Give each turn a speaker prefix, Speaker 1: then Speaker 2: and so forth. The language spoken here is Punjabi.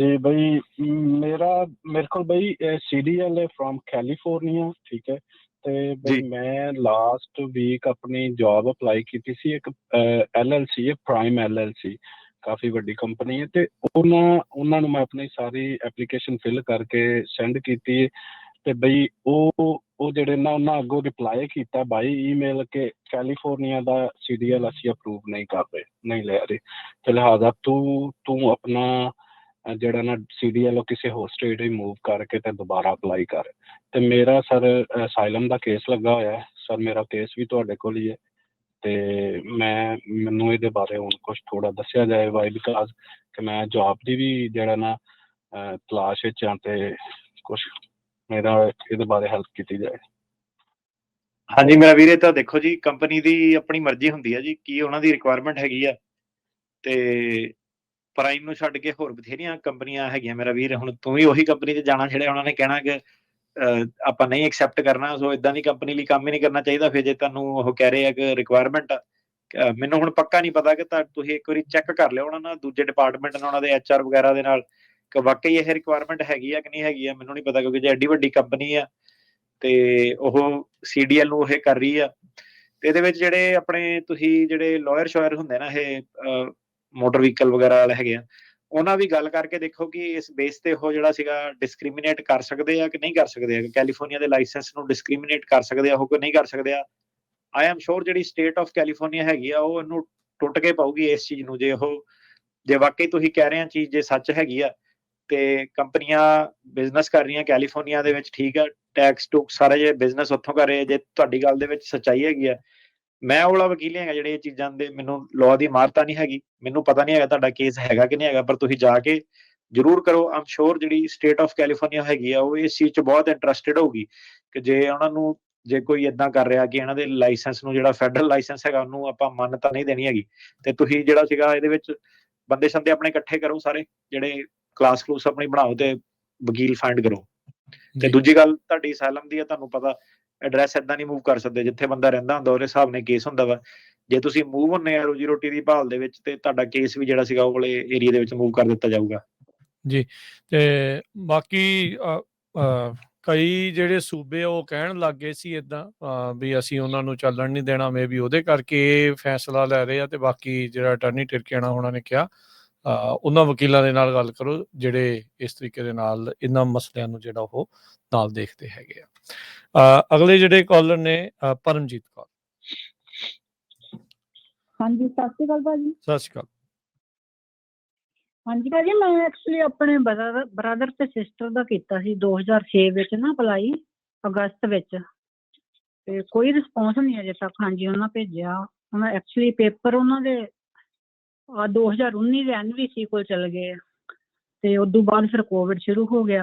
Speaker 1: ਜੀ ਬਈ ਮ, ਮੇਰਾ ਮੇਰੇ ਕੋਲ ਬਈ ਸੀਡੀਐਲ ਹੈ ਫਰੋਮ ਕੈਲੀਫੋਰਨੀਆ ਠੀਕ ਹੈ। ਤੇ ਬਈ
Speaker 2: ਜੀ।
Speaker 1: ਮੈਂ ਲਾਸਟ ਵੀਕ ਆਪਣੀ ਜੌਬ ਅਪਲਾਈ ਕੀਤੀ ਸੀ ਇੱਕ ਐਲਐਲਸੀ ਹੈ ਪ੍ਰਾਈਮ ਐਲਐਲਸੀ ਕਾਫੀ ਵੱਡੀ ਕੰਪਨੀ ਹੈ ਤੇ ਉਹਨਾਂ ਉਹਨਾਂ ਨੂੰ ਮੈਂ ਆਪਣੀ ਸਾਰੀ ਐਪਲੀਕੇਸ਼ਨ ਫਿਲ ਕਰਕੇ ਸੈਂਡ ਕੀਤੀ ਤੇ ਬਈ ਉਹ ਉਹ ਜਿਹੜੇ ਨਾ ਉਹਨਾਂ ਅੱਗੋਂ ਰਿਪਲਾਈ ਕੀਤਾ ਬਾਈ ਈਮੇਲ ਕਿ ਕੈਲੀਫੋਰਨੀਆ ਦਾ ਸੀਡੀਐਲ ਅਸੀਂ ਅਪਰੂਵ ਨਹੀਂ ਕਰ ਰਹੇ ਨਹੀਂ ਲੈ ਰਹੇ। ਤੇ ਲਿਹਾਜ਼ਾ ਤੂੰ ਤੂੰ ਆਪਣਾ ਜਿਹੜਾ ਨਾ ਸੀਡੀਐਲ ਉਹ ਕਿਸੇ ਹੋਰ ਸਟੇਟ ਹੀ ਮੂਵ ਕਰਕੇ ਤੇ ਦੁਬਾਰਾ ਅਪਲਾਈ ਕਰ। ਤੇ ਮੇਰਾ ਸਰ ਅਸਾਈਲਮ ਦਾ ਕੇਸ ਲੱਗਾ ਹੋਇਆ ਹੈ। ਸਰ ਮੇਰਾ ਕੇਸ ਵੀ ਤੁਹਾਡੇ ਕੋਲ ਹੀ ਹੈ। ਤੇ ਮੈਂ, ਮੈਨੂੰ ਇਹਦੇ ਬਾਰੇ ਹੁਣ ਕੁਝ ਥੋੜਾ ਦੱਸਿਆ ਜਾਏ ਵਾਈ ਬਿਕਾਜ਼ ਕਿ ਮੈਂ ਜੌਬ ਦੀ ਵੀ ਜਿਹੜਾ ਨਾ ਤਲਾਸ਼ ਵਿੱਚ ਹਾਂ ਤੇ ਕੁਝ ਮੇਰਾ ਇਹਦੇ ਬਾਰੇ ਹੈਲਪ ਕੀਤੀ ਜਾਏ।
Speaker 2: ਹਾਂਜੀ, ਮੇਰਾ ਵੀਰੇ, ਤਾਂ ਦੇਖੋ ਜੀ ਕੰਪਨੀ ਦੀ ਆਪਣੀ ਮਰਜ਼ੀ ਹੁੰਦੀ ਹੈ ਜੀ, ਕੀ ਉਹਨਾਂ ਦੀ ਰਿਕੁਆਇਰਮੈਂਟ ਹੈਗੀ ਆ। ਤੇ ਪ੍ਰਾਈਮ ਨੂੰ ਛੱਡ ਕੇ ਹੋਰ ਬਥੇਰੀਆਂ ਕੰਪਨੀਆਂ ਹੈਗੀਆਂ ਮੇਰਾ ਵੀਰ, ਹੁਣ ਤੂੰ ਵੀ ਉਹੀ ਕੰਪਨੀ 'ਚ ਜਾਣਾ ਜਿਹੜੇ ਉਹਨਾਂ ਨੇ ਕਹਿਣਾ ਕਿ ਆਪਾਂ ਨਹੀਂ ਐਕਸੈਪਟ ਕਰਨਾ, ਸੋ ਇਦਾਂ ਦੀ ਕੰਪਨੀ ਲਈ ਕੰਮ ਹੀ ਨਹੀਂ ਕਰਨਾ ਚਾਹੀਦਾ। ਫਿਰ ਜੇ ਤੁਹਾਨੂੰ ਉਹ ਕਹਿ ਰਹੇ ਆ ਕਿ ਰਿਕੁਆਇਰਮੈਂਟ ਮੈਨੂੰ ਹੁਣ ਪੱਕਾ ਨਹੀਂ ਪਤਾ ਕਿ ਤੁਸੀਂ ਇੱਕ ਵਾਰੀ ਚੈੱਕ ਕਰ ਲਿਓ ਉਹਨਾਂ ਨਾਲ, ਦੂਜੇ ਡਿਪਾਰਟਮੈਂਟ ਨਾਲ, ਉਹਨਾਂ ਦੇ ਐਚਆਰ ਵਗੈਰਾ ਦੇ ਨਾਲ, ਕਿ ਵਾਕਈ ਇਹ ਰਿਕੁਆਇਰਮੈਂਟ ਹੈਗੀ ਆ ਕਿ ਨਹੀਂ ਹੈਗੀ ਆ, ਮੈਨੂੰ ਨਹੀਂ ਪਤਾ ਕਿਉਂਕਿ ਜੇ ਐਡੀ ਵੱਡੀ ਕੰਪਨੀ ਆ ਤੇ ਉਹ ਸੀਡੀਐਲ ਨੂੰ ਇਹ ਕਰ ਰਹੀ ਆ। ਤੇ ਇਹਦੇ ਵਿੱਚ ਜਿਹੜੇ ਆਪਣੇ ਤੁਸੀਂ ਜਿਹੜੇ ਲਾਇਰ ਸ਼ੋਇਰ ਹੁੰਦੇ ਨਾ ਇਹ ਮੋਟਰ ਵਹੀਕਲ ਵਗੈਰਾ ਵਾਲੇ ਹੈਗੇ ਆ, ਉਹਨਾਂ ਵੀ ਗੱਲ ਕਰਕੇ ਦੇਖੋ ਕਿ ਇਸ ਬੇਸ ਤੇ ਉਹ ਜਿਹੜਾ ਸੀਗਾ ਡਿਸਕ੍ਰਿਮੀਨੇਟ ਕਰ ਸਕਦੇ ਆ ਕਿ ਨਹੀਂ ਕਰ ਸਕਦੇ ਆ ਕੈਲੀਫੋਰਨੀਆ ਦੇ ਲਾਇਸੈਂਸ ਨੂੰ ਡਿਸਕ੍ਰਿਮੀਨੇਟ ਕਰ ਸਕਦੇ ਆ, ਉਹ ਕਿ ਨਹੀਂ ਕਰ ਸਕਦੇ ਆ। ਆਈ ਐਮ ਸ਼ੋਰ ਜਿਹੜੀ ਸਟੇਟ ਆਫ ਕੈਲੀਫੋਰਨੀਆ ਹੈਗੀ ਆ, ਉਹ ਇਹਨੂੰ ਟੁੱਟ ਕੇ ਪਾਉਗੀ ਇਸ ਚੀਜ਼ ਨੂੰ, ਜੇ ਉਹ, ਜੇ ਵਾਕਈ ਤੁਸੀਂ ਕਹਿ ਰਹੇ ਆ ਚੀਜ਼ ਜੇ ਸੱਚ ਹੈਗੀ ਆ, ਤੇ ਕੰਪਨੀਆਂ ਬਿਜ਼ਨਸ ਕਰ ਰਹੀਆਂ ਕੈਲੀਫੋਰਨੀਆ ਦੇ ਵਿੱਚ, ਠੀਕ ਆ ਟੈਕਸ ਟੁਕ ਸਾਰੇ ਜੇ ਬਿਜ਼ਨਸ ਉੱਥੋਂ ਕਰ ਰਹੇ ਜੇ ਤੁਹਾਡੀ ਗੱਲ ਦੇ ਵਿੱਚ ਸੱਚਾਈ ਹੈਗੀ ਆ ਮੈਂ ਉਹ ਵਾਲਾ ਵਕੀਲ ਹੈਗਾ ਜਿਹੜੇ ਇਹ ਚੀਜ਼ਾਂ ਦੇ ਮੈਨੂੰ ਲਾਅ ਦੀ ਮਾਰਤਾ ਨਹੀਂ ਹੈਗੀ। ਮੈਨੂੰ ਪਤਾ ਨਹੀਂ ਹੈਗਾ ਤੁਹਾਡਾ ਕੇਸ ਹੈਗਾ ਕਿ ਨਹੀਂ ਹੈਗਾ ਪਰ ਤੁਸੀਂ ਜਾ ਕੇ ਜਰੂਰ ਕਰੋ। ਆਮ ਸ਼ੋਰ ਜਿਹੜੀ ਸਟੇਟ ਆਫ ਕੈਲੀਫੋਰਨੀਆ ਹੈਗੀ ਆ ਉਹ ਇਸ ਚੀਜ਼ 'ਚ ਬਹੁਤ ਇੰਟਰਸਟਿਡ ਹੋਊਗੀ ਕਿ ਜੇ ਉਹਨਾਂ ਨੂੰ ਜੇ ਕੋਈ ਇਦਾਂ ਕਰ ਰਿਹਾ ਕਿ ਇਹਨਾਂ ਦੇ ਲਾਇਸੈਂਸ ਨੂੰ ਜਿਹੜਾ ਫੈਡਰਲ ਲਾਇਸੈਂਸ ਹੈਗਾ ਉਹਨੂੰ ਆਪਾਂ ਮਾਨਤਾ ਨਹੀਂ ਦੇਣੀ ਹੈਗੀ। ਤੇ ਤੁਸੀਂ ਜਿਹੜਾ ਸੀਗਾ ਇਹਦੇ ਵਿੱਚ ਬੰਦੇ ਸੰਦੇ ਆਪਣੇ ਇਕੱਠੇ ਕਰੋ ਸਾਰੇ ਜਿਹੜੇ ਕਲਾਸ ਕਲੂਸ ਆਪਣੀ ਬਣਾਓ ਤੇ ਵਕੀਲ ਫਾਈਂਡ ਕਰੋ। ਤੇ। ਦੂਜੀ ਗੱਲ ਤੁਹਾਡੀ ਅਸਾਈਲਮ ਦੀ ਆ ਤੁਹਾਨੂੰ ਪਤਾ ਐਡਰੈਸ ਏਦਾਂ ਨਹੀਂ ਮੂਵ ਕਰ ਸਕਦੇ ਜਿੱਥੇ ਬੰਦਾ ਰਹਿੰਦਾ ਹੁੰਦਾ, ਉਹਦੇ ਹਿਸਾਬ ਨਾਲ ਕੇਸ ਹੁੰਦਾ ਵਾ। ਜੇ ਤੁਸੀਂ ਮੂਵ ਹੁੰਨੇ ਆ ਰੋਜੀ ਰੋਟੀ ਦੀ ਭਾਲ ਦੇ ਵਿੱਚ, ਤੇ ਤੁਹਾਡਾ ਕੇਸ ਵੀ ਜਿਹੜਾ ਸੀਗਾ ਉਹ ਵਾਲੇ ਏਰੀਆ ਦੇ ਵਿੱਚ ਮੂਵ ਕਰ ਦਿੱਤਾ ਜਾਊਗਾ।
Speaker 3: ਤੇ ਬਾਕੀ ਕਈ ਜਿਹੜੇ ਸੂਬੇ ਉਹ ਕਹਿਣ ਲੱਗ ਸੀ ਇਦਾਂ ਵੀ ਅਸੀਂ ਉਹਨਾਂ ਨੂੰ ਚੱਲਣ ਨਹੀਂ ਦੇਣਾ ਮੇ ਉਹਦੇ ਕਰਕੇ ਇਹ ਫੈਸਲਾ ਲੈ ਰਹੇ ਆ, ਤੇ ਬਾਕੀ ਜਿਹੜਾ ਅਟਾਰਨੀ ਟਿਰਕਿਆਣਾ ਉਹਨਾਂ ਨੇ ਕਿਹਾ ਉਹਨਾਂ ਵਕੀਲਾਂ ਦੇ ਨਾਲ ਗੱਲ ਕਰੋ, ਜਿਹੜੇ ਇਸ ਤਰੀਕੇ ਦੇ ਨਾਲ ਇਹਨਾਂ ਮਸਲਿਆਂ ਨੂੰ ਜਿਹੜਾ ਉਹ ਨਾਲ ਦੇਖਦੇ ਹੈਗੇ ਆ। ਅਗਲੇ ਜਿਹੜੇ ਕਾਲਰ ਨੇ ਪਰਮਜੀਤ ਕੌਰ।
Speaker 4: ਹਾਂਜੀ ਸਤਿ ਸ਼੍ਰੀ ਅਕਾਲ ਭਾਜੀ।
Speaker 3: ਸਤਿ ਸ਼੍ਰੀ ਅਕਾਲ।
Speaker 4: ਹਾਂਜੀ ਭਾਜੀ ਮੈਂ ਐਕਚੁਅਲੀ ਆਪਣੇ ਬ੍ਰਦਰ ਤੇ ਸਿਸਟਰ ਦਾ ਕੀਤਾ ਸੀ 2006 ਵਿੱਚ ਨਾ ਅਪਲਾਈ ਅਗਸਤ ਵਿੱਚ। ਤੇ ਕੋਈ ਰਿਸਪੌਂਸ ਨਹੀਂ ਅਜੇ ਤੱਕ ਹਾਂਜੀ ਉਹਨਾਂ ਭੇਜਿਆ। ਉਹਨਾਂ ਐਕਚੁਅਲੀ ਪੇਪਰ ਉਹਨਾਂ ਦੇ ਆ 2019 ਦੇ ਐਨਵੀਸੀ ਕੋਲ ਚਲ ਗਏ। ਤੇ ਉਸ ਤੋਂ ਬਾਅਦ ਫਿਰ ਕੋਵਿਡ ਸ਼ੁਰੂ ਹੋ ਗਿਆ।